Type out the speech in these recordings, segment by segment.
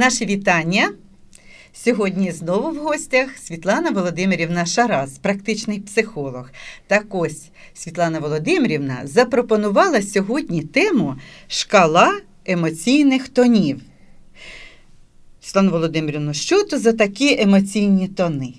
Наші вітання. Сьогодні знову в гостях Світлана Володимирівна Шарас, практичний психолог. Так ось Світлана Володимирівна запропонувала сьогодні тему шкала емоційних тонів. Світлана Володимирівна, що то за такі емоційні тони?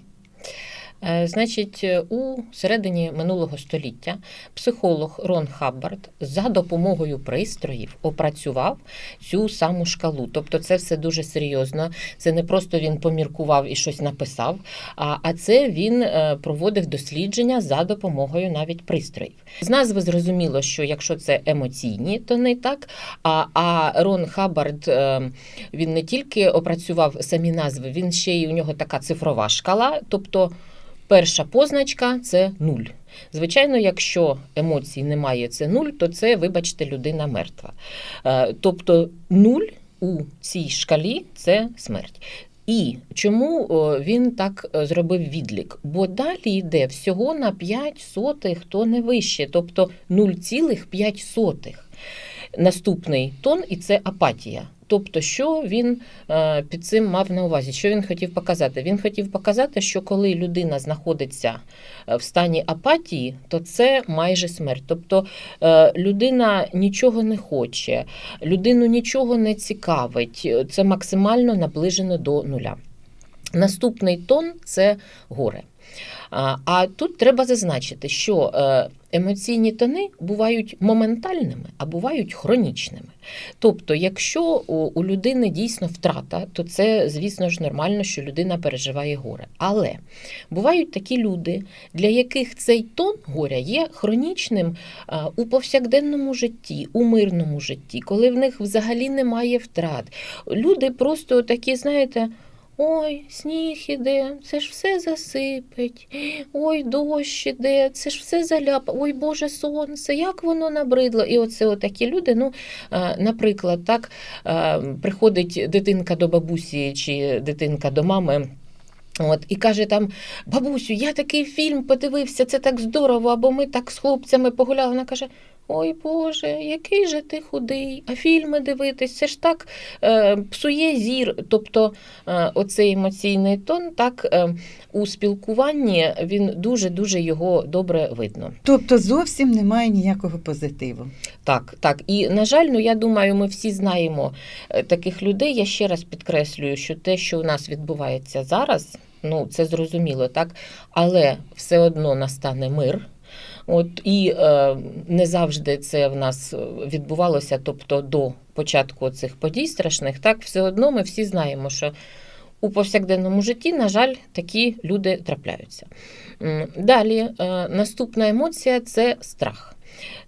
Е, Значить, е, у середині минулого століття психолог Рон Хаббард за допомогою пристроїв опрацював цю саму шкалу. Тобто, це все дуже серйозно. Це не просто він поміркував і щось написав, а, це він е, проводив дослідження за допомогою навіть пристроїв. З назви зрозуміло, що якщо це емоційні тони, так а, Рон Хаббард він не тільки опрацював самі назви, він ще й у нього така цифрова шкала, тобто. Перша позначка це нуль. Звичайно, якщо емоцій немає, це нуль, то це, вибачте, людина мертва. Е, Тобто нуль у цій шкалі це смерть. І чому він так е, зробив відлік? Бо далі йде всього на 5 сотих, то не вище, тобто 0,5 сотих. Наступний тон, і це апатія. Тобто, що він е, під цим мав на увазі? Що він хотів показати? Він хотів показати, що коли людина знаходиться е, в стані апатії, то це майже смерть. Тобто е, людина нічого не хоче, людину нічого не цікавить, це максимально наближено до нуля. Наступний тон це горе. А, тут треба зазначити, що е, емоційні тони бувають моментальними, а бувають хронічними. Тобто, якщо у, у людини дійсно втрата, то це, звісно ж, нормально, що людина переживає горе. Але бувають такі люди, для яких цей тон горя є хронічним у повсякденному житті, у мирному житті, коли в них взагалі немає втрат. Люди просто такі, знаєте. Ой, сніг іде, це ж все засипить. Ой, дощ іде, це ж все заляпа. Ой, Боже, сонце, як воно набридло. І оце отакі люди. Ну, е, наприклад, так е, приходить дитинка до бабусі чи дитинка до мами. От, і каже там: бабусю, я такий фільм подивився, це так здорово, або ми так з хлопцями погуляли. Вона каже: Ой Боже, який же ти худий, а фільми дивитись, це ж так е, псує зір. Тобто е, оцей емоційний тон, так е, у спілкуванні він дуже-дуже його добре видно. Тобто зовсім немає ніякого позитиву. Так, так. І, на жаль, ну я думаю, ми всі знаємо е, таких людей. Я ще раз підкреслюю, що те, що у нас відбувається зараз, ну це зрозуміло, так, але все одно настане мир. От і е, не завжди це в нас відбувалося, тобто до початку цих подій страшних, так все одно ми всі знаємо, що у повсякденному житті, на жаль, такі люди трапляються. Далі, е, наступна емоція це страх.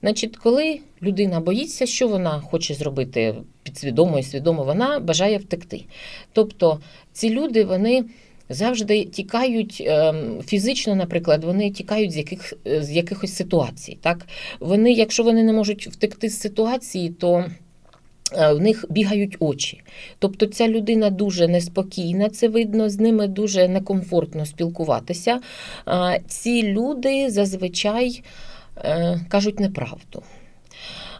Значить, коли людина боїться, що вона хоче зробити підсвідомо і свідомо, вона бажає втекти. Тобто ці люди, вони завжди тікають ем, фізично, наприклад, вони тікають з яких з якихось ситуацій. Так вони, якщо вони не можуть втекти з ситуації, то е, в них бігають очі. Тобто ця людина дуже неспокійна, це видно, з ними дуже некомфортно спілкуватися. А Ці люди зазвичай е, кажуть неправду.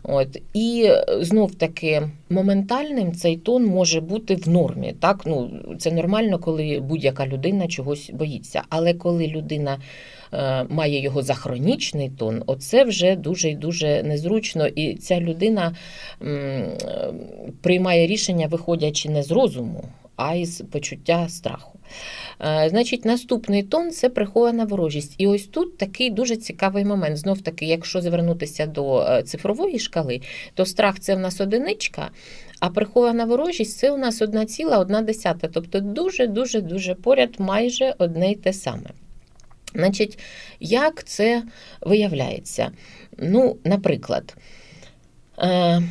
От і знов таки моментальним цей тон може бути в нормі. Так, ну це нормально, коли будь-яка людина чогось боїться. Але коли людина е, має його за хронічний тон, оце вже дуже і дуже незручно. І ця людина м, е, приймає рішення, виходячи не з розуму, а із почуття страху. Е, Значить, наступний тон це прихована ворожість. І ось тут такий дуже цікавий момент. Знов таки, якщо звернутися до е, цифрової шкали, то страх це в нас одиничка, а прихована ворожість це у нас одна ціла, одна десята. Тобто дуже-дуже дуже поряд майже одне й те саме. Значить, як це виявляється? Ну, наприклад. Е,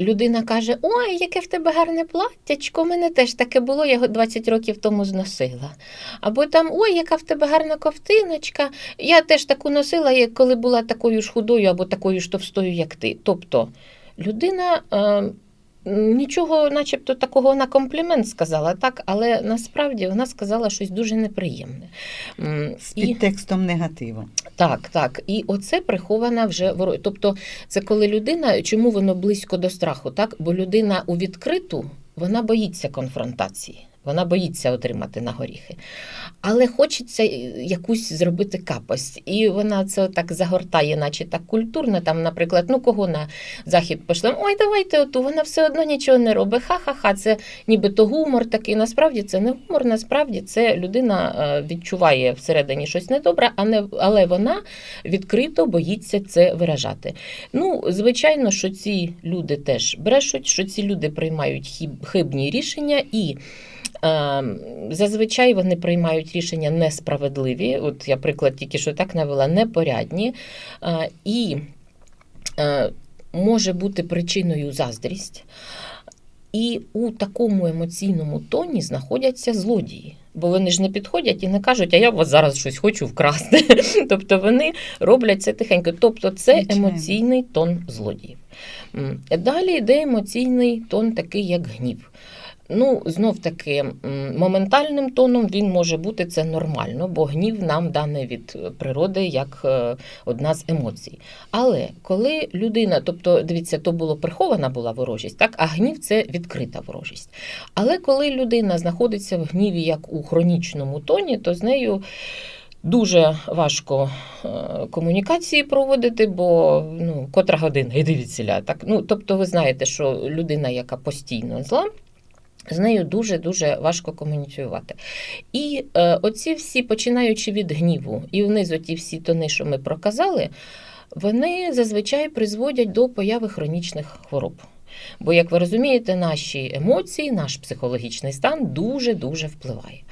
Людина каже: Ой, яке в тебе гарне платтячко, у мене теж таке було, я його 20 років тому зносила. Або там ой, яка в тебе гарна ковтиночка. Я теж таку носила, коли була такою ж худою або такою ж товстою, як ти. Тобто людина е, нічого, начебто, такого на комплімент сказала, так, але насправді вона сказала щось дуже неприємне. З підтекстом і- негативу. так, так. І оце прихована вже ворожість. Тобто, це коли людина, чому воно близько до страху? Так? Бо людина у відкриту вона боїться конфронтації. Вона боїться отримати на горіхи. Але хочеться е, якусь зробити капость. І вона це так загортає, наче так культурно. Там, наприклад, ну кого на захід пошлемо, ой, давайте оту, вона все одно нічого не робить. Ха-ха-ха, це нібито гумор такий. Насправді це не гумор, насправді це людина е, відчуває всередині щось недобре, а не, але вона відкрито боїться це виражати. Ну, звичайно, що ці люди теж брешуть, що ці люди приймають хибні рішення і. Е, Зазвичай вони приймають рішення несправедливі. От я приклад тільки що так навела, непорядні. Е, І е, може бути причиною заздрість. І у такому емоційному тоні знаходяться злодії. Бо вони ж не підходять і не кажуть, а я от зараз щось хочу вкрасти. тобто вони роблять це тихенько. Тобто це емоційний тон злодіїв. Далі йде емоційний тон, такий як гнів. Ну, знов таки, моментальним тоном він може бути це нормально, бо гнів нам дане від природи як е, одна з емоцій. Але коли людина, тобто, дивіться, то було прихована була ворожість, так, а гнів це відкрита ворожість. Але коли людина знаходиться в гніві як у хронічному тоні, то з нею. Дуже важко е, комунікації проводити, бо ну, котра година, і дивіться, так. Ну, тобто, ви знаєте, що людина, яка постійно зла, з нею дуже дуже важко комуніцювати. І е, оці всі, починаючи від гніву, і вниз оті всі тони, що ми проказали, вони зазвичай призводять до появи хронічних хвороб. Бо, як ви розумієте, наші емоції, наш психологічний стан дуже-дуже впливає.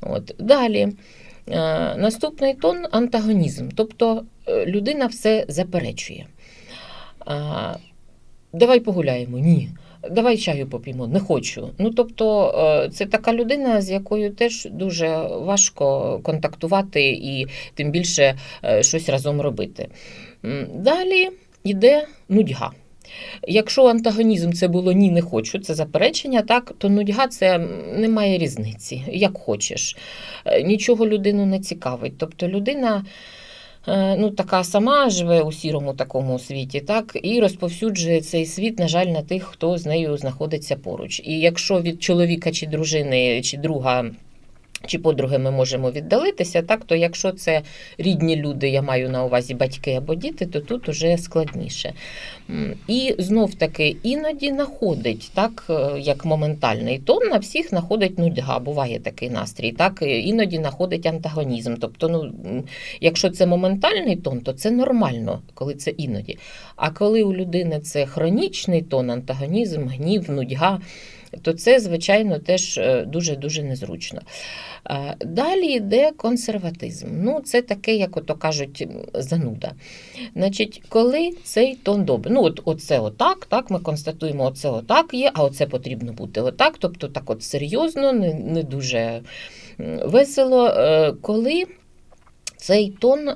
От. Далі. Е, Наступний тон антагонізм, тобто е, людина все заперечує. Давай погуляємо. Ні. Давай чаю поп'ємо, не хочу. Ну тобто, е, це така людина, з якою теж дуже важко контактувати і тим більше е, щось разом робити. Далі йде нудьга. Якщо антагонізм це було ні, не хочу, це заперечення, так, то нудьга це немає різниці, як хочеш. Е, Нічого людину не цікавить. Тобто людина ну, така сама живе у сірому такому світі, так, і розповсюджує цей світ, на жаль, на тих, хто з нею знаходиться поруч. І якщо від чоловіка чи дружини, чи друга. Чи подруги ми можемо віддалитися, так то якщо це рідні люди, я маю на увазі батьки або діти, то тут уже складніше. І знов таки іноді находить, так е, як моментальний тон, на всіх находить нудьга, буває такий настрій. Так е, іноді находить антагонізм. Тобто, ну якщо це моментальний тон, то це нормально, коли це іноді. А коли у людини це хронічний тон, антагонізм, гнів, нудьга. То це, звичайно, теж дуже дуже незручно. Е, Далі йде консерватизм. Ну, це таке, як ото кажуть, зануда. Значить, коли цей тон добрий, ну от оце отак, так, ми констатуємо, оце отак є, а оце потрібно бути отак, тобто так от серйозно, не, не дуже весело. Е, Коли цей тон е,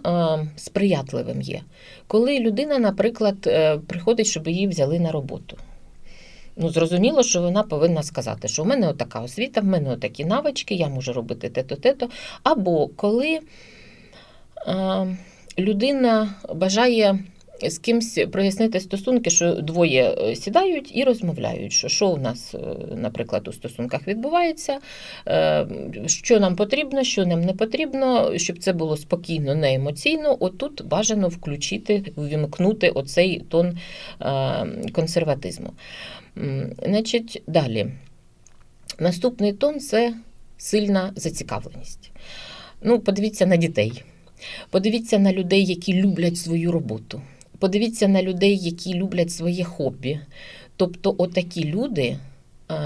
сприятливим є, коли людина, наприклад, е, приходить, щоб її взяли на роботу. Ну, зрозуміло, що вона повинна сказати, що в мене отака освіта, в мене отакі навички, я можу робити те-то, те-то. Або коли е, людина бажає з кимсь прояснити стосунки, що двоє е, сідають і розмовляють, що, що у нас, е, наприклад, у стосунках відбувається, е, що нам потрібно, що нам не потрібно, щоб це було спокійно, не емоційно. Отут бажано включити, ввімкнути оцей тон консерватизму. Значить, далі. Наступний тон це сильна зацікавленість. Ну, подивіться на дітей. Подивіться на людей, які люблять свою роботу. Подивіться на людей, які люблять своє хобі. Тобто, отакі люди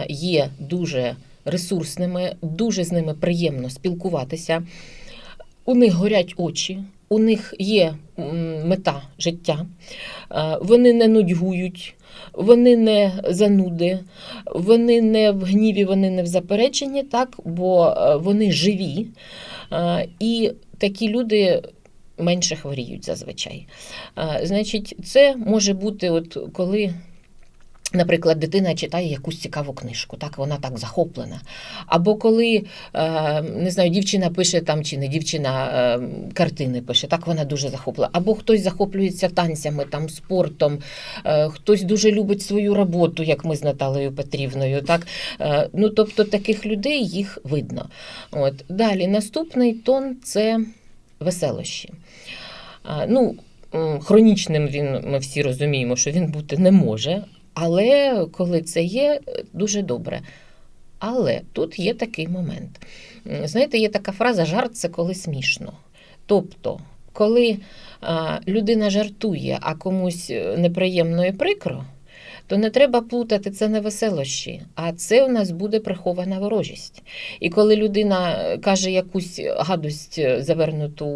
є дуже ресурсними, дуже з ними приємно спілкуватися. У них горять очі, у них є мета життя, вони не нудьгують, вони не зануди, вони не в гніві, вони не в запереченні, так, бо е, вони живі. Е, І такі люди менше хворіють зазвичай. Е, Значить, це може бути, от коли Наприклад, дитина читає якусь цікаву книжку, так вона так захоплена. Або коли е, не знаю, дівчина пише там чи не дівчина е, картини пише, так вона дуже захоплена. Або хтось захоплюється танцями, там спортом, е, хтось дуже любить свою роботу, як ми з Наталею Петрівною. Так ну тобто таких людей їх видно. От далі наступний тон це веселощі. Ну, хронічним він, ми всі розуміємо, що він бути не може, але коли це є, дуже добре. Але тут є такий момент. Знаєте, є така фраза жарт це коли смішно. Тобто, коли людина жартує, а комусь е, неприємно і прикро, то не треба плутати це не веселощі, а це у нас буде прихована ворожість. І коли людина е, каже якусь гадость е, завернуту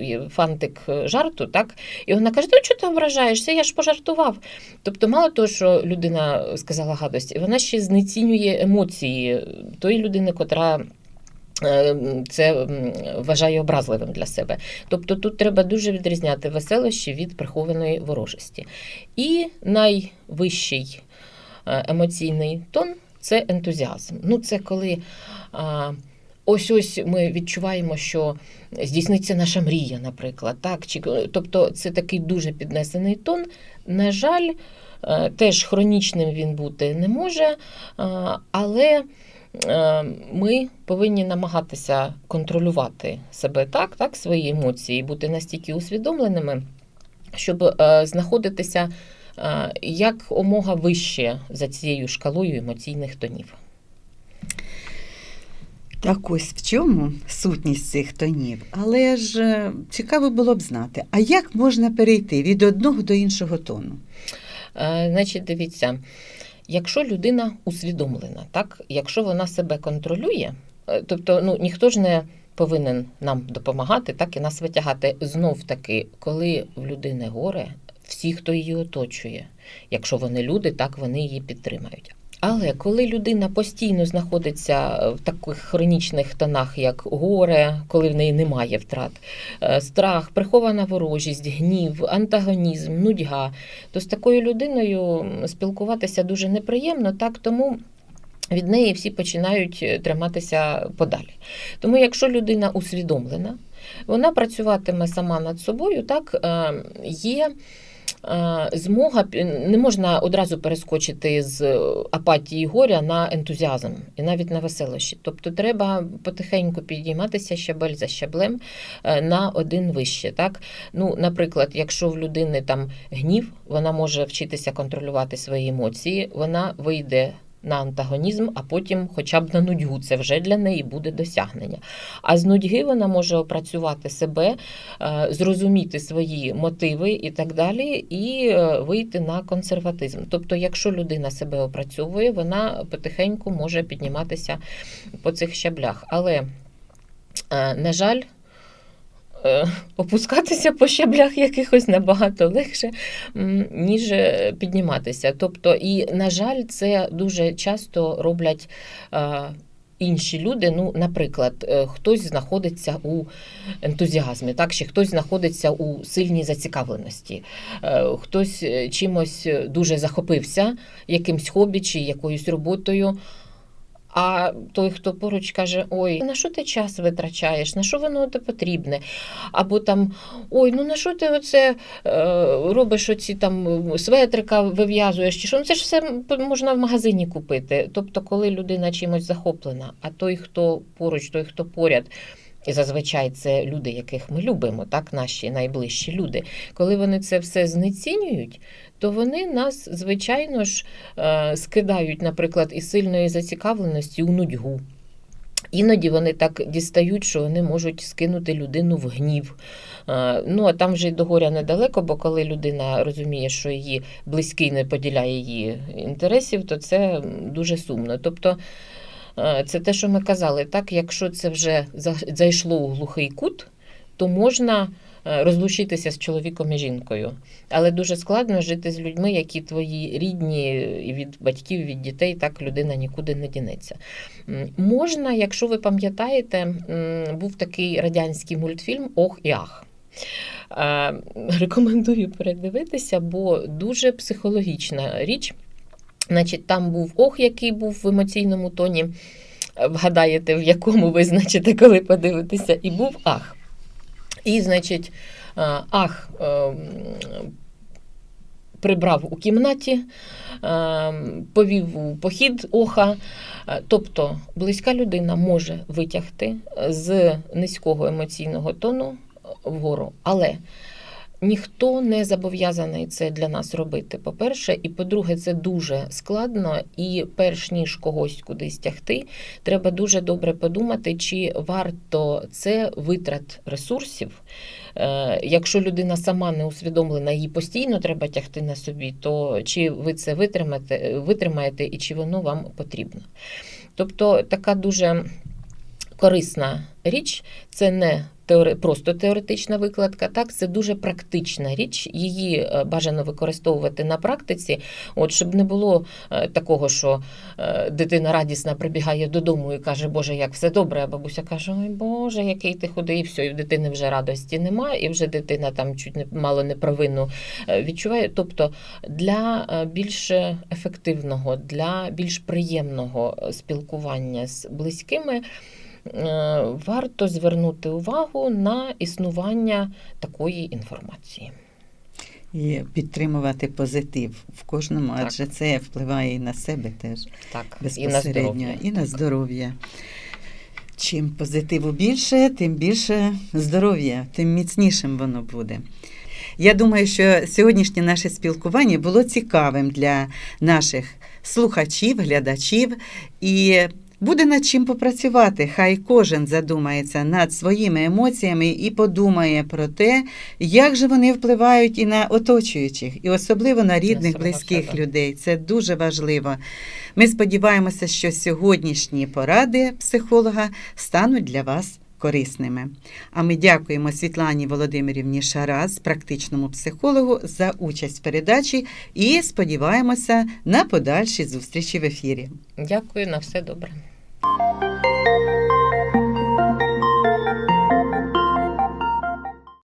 е, фантик жарту, так, і вона каже: Ну, чого ти ображаєшся? Я ж пожартував. Тобто, мало того, що людина сказала гадость, вона ще знецінює емоції тої людини, котра. Е, Це вважає образливим для себе. Тобто тут треба дуже відрізняти веселощі від прихованої ворожості. І найвищий е, емоційний тон це ентузіазм. Ну, це коли ось ось ми відчуваємо, що здійсниться наша мрія, наприклад. Так? Чи, тобто це такий дуже піднесений тон. На жаль, е, теж хронічним він бути не може, але. Е, Ми повинні намагатися контролювати себе так, так, свої емоції, бути настільки усвідомленими, щоб е, знаходитися е, як омога вище за цією шкалою емоційних тонів. Так ось в чому сутність цих тонів. Але ж цікаво було б знати, а як можна перейти від одного до іншого тону? Значить, дивіться, якщо людина усвідомлена, так, якщо вона себе контролює, е, тобто ну, ніхто ж не повинен нам допомагати, так і нас витягати. Знов таки, коли в людини горе, всі, хто її оточує, якщо вони люди, так вони її підтримають. Але коли людина постійно знаходиться в таких хронічних тонах, як горе, коли в неї немає втрат, е, страх, прихована ворожість, гнів, антагонізм, нудьга, то з такою людиною спілкуватися дуже неприємно, так тому. Від неї всі починають е, триматися подалі. Тому, якщо людина усвідомлена, вона працюватиме сама над собою, так е, є змога, не можна одразу перескочити з апатії горя на ентузіазм і навіть на веселощі. Тобто треба потихеньку підійматися щабель за щаблем е, на один вище. Так? Ну, наприклад, якщо в людини там гнів, вона може вчитися контролювати свої емоції, вона вийде. На антагонізм, а потім хоча б на нудьгу. Це вже для неї буде досягнення. А з нудьги вона може опрацювати себе, е, зрозуміти свої мотиви і так далі, і е, вийти на консерватизм. Тобто, якщо людина себе опрацьовує, вона потихеньку може підніматися по цих щаблях. Але, е, на жаль, опускатися по щаблях якихось набагато легше, ніж е, підніматися. Тобто, і, на жаль, це дуже часто роблять. е, Інші люди, ну, наприклад, е, хтось знаходиться у ентузіазмі, так, чи хтось знаходиться у сильній зацікавленості, Е, хтось е, чимось дуже захопився, якимсь хобі чи якоюсь роботою. А той, хто поруч каже: Ой, на що ти час витрачаєш? На що воно тебе потрібне? Або там ой, ну на що ти оце е, робиш оці там светрика вив'язуєш? Чи що? Ну це ж все можна в магазині купити. Тобто, коли людина чимось захоплена, а той, хто поруч, той, хто поряд. І зазвичай це люди, яких ми любимо, так, наші найближчі люди. Коли вони це все знецінюють, то вони нас, звичайно ж, е, скидають, наприклад, із сильної зацікавленості у нудьгу. Іноді вони так дістають, що вони можуть скинути людину в гнів. Е, Ну, а там вже й до горя недалеко, бо коли людина розуміє, що її близький не поділяє її інтересів, то це дуже сумно. Тобто, це те, що ми казали, так, якщо це вже зайшло у глухий кут, то можна е, розлучитися з чоловіком і жінкою. Але дуже складно жити з людьми, які твої рідні і від батьків, від дітей, так людина нікуди не дінеться. Можна, якщо ви пам'ятаєте, був такий радянський мультфільм Ох і Ах. Е, Рекомендую передивитися, бо дуже психологічна річ. Значить, там був ох, який був в емоційному тоні. Вгадаєте, в якому ви значите, коли подивитеся, і був ах. І, значить, е, ах е, прибрав у кімнаті, е, повів у похід оха. Тобто близька людина може витягти з низького емоційного тону вгору, але ніхто не зобов'язаний це для нас робити. По-перше, і по-друге, це дуже складно, і перш ніж когось кудись тягти, треба дуже добре подумати, чи варто це витрат ресурсів. Е, Якщо людина сама не усвідомлена, її постійно треба тягти на собі, то чи ви це витримаєте, витримаєте і чи воно вам потрібно? Тобто така дуже корисна річ, це не теоре- просто теоретична викладка, так це дуже практична річ. Її е, бажано використовувати на практиці, от щоб не було е, такого, що е, дитина радісна прибігає додому і каже, Боже, як все добре. А бабуся каже: Ой, Боже, який ти худий, і все, і в дитини вже радості немає, і вже дитина там чуть не мало не провину відчуває. Тобто для більш ефективного, для більш приємного спілкування з близькими. Е, Варто звернути увагу на існування такої інформації. І підтримувати позитив в кожному, Так. адже це впливає і на себе теж Так, безпосередньо, і на здоров'я. Чим позитиву більше, тим більше здоров'я, тим міцнішим воно буде. Я думаю, що сьогоднішнє наше спілкування було цікавим для наших слухачів, глядачів і буде над чим попрацювати. Хай кожен задумається над своїми емоціями і подумає про те, як же вони впливають і на оточуючих, і особливо на рідних, близьких людей. Це дуже важливо. Ми сподіваємося, що сьогоднішні поради психолога стануть для вас корисними. А ми дякуємо Світлані Володимирівні Шараз, практичному психологу, за участь в передачі і сподіваємося на подальші зустрічі в ефірі. Дякую на все добре. Thank you.